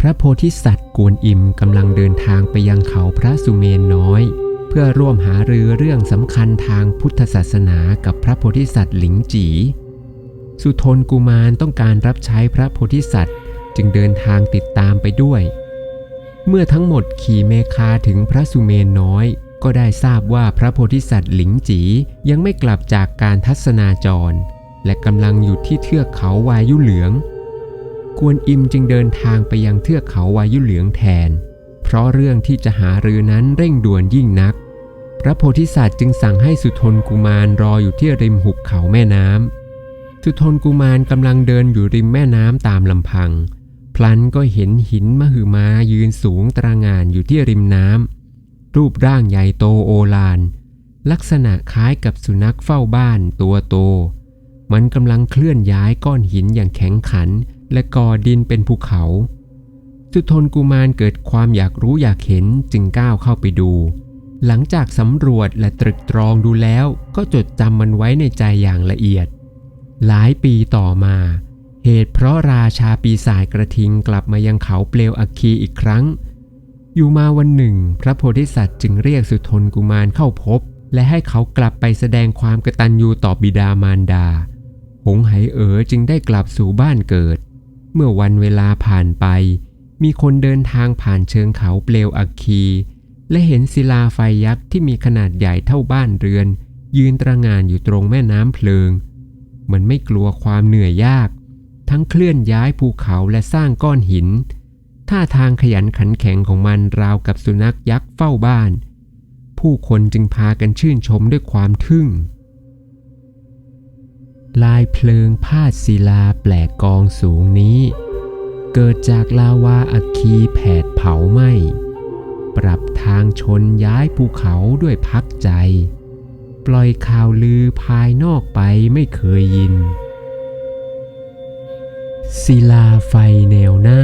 พระโพธิสัตว์กวนอิมกำลังเดินทางไปยังเขาพระสุเมนน้อย เพื่อร่วมหารือเรื่องสำคัญทางพุทธศาสนากับพระโพธิสัตว์หลิงจี สุทนกุมารต้องการรับใช้พระโพธิสัตว์ จึงเดินทางติดตามไปด้วย เมื่อทั้งหมดขี่เมคาถึงพระสุเมนน้อย ก็ได้ทราบว่าพระโพธิสัตว์หลิงจียังไม่กลับจากการทัศนาจร และกำลังอยู่ที่เทือกเขาวายุเหลือง กวนอิมจึงเดินทางไปยังเทือกเขาวายุเหลืองแทน เพราะเรื่องที่จะหารือนั้นเร่งด่วนยิ่งนัก พระโพธิสัตว์จึงสั่งให้สุทนกุมารรออยู่ที่ริมหุบเขาแม่น้ำสุทนกุมารกำลังเดินอยู่ริมแม่น้ำตามลำพัง พลันก็เห็นหินมหึมายืนสูงตระงานอยู่ที่ริมน้ำรูปร่างใหญ่โตโอฬารลักษณะคล้ายกับสุนัขเฝ้าบ้านตัวโต มันกำลังเคลื่อนย้ายก้อนหินอย่างแข็งขัน และก่อดินเป็นภูเขา สุทนกุมารเกิดความอยากรู้อยากเห็นจึงก้าวเข้าไปดู หลังจากสำรวจและตรึกตรองดูแล้วก็จดจำมันไว้ในใจอย่างละเอียด หลายปีต่อมา เหตุเพราะราชาปีศาจกระทิงกลับมายังเขาเปลวอัคคีอีกครั้ง อยู่มาวันหนึ่ง พระโพธิสัตว์จึงเรียกสุทนกุมารเข้าพบ และให้เขากลับไปแสดงความกตัญญูต่อบิดามารดา หงไหเอ๋อจึงได้กลับสู่บ้านเกิด เมื่อวันเวลาผ่านไป มีคนเดินทางผ่านเชิงเขาเปลวอัคคี และเห็นศิลาไฟยักษ์ที่มีขนาดใหญ่เท่าบ้านเรือน ยืนตระงานอยู่ตรงแม่น้ำเพลิง มันไม่กลัวความเหนื่อยยาก ทั้งเคลื่อนย้ายภูเขาและสร้างก้อนหิน ท่าทางขยันขันแข็งของมันราวกับสุนัขยักษ์เฝ้าบ้าน ผู้คนจึงพากันชื่นชมด้วยความทึ่ง ลายเพลิงพาดศิลาแปลกกองสูงนี้ เกิดจากลาวาอัคคีแผดเผาไหม้ปรับทางชนย้ายภูเขาด้วยพักใจ ปล่อยข่าวลือภายนอกไปไม่เคยยินศิลาไฟแนวหน้า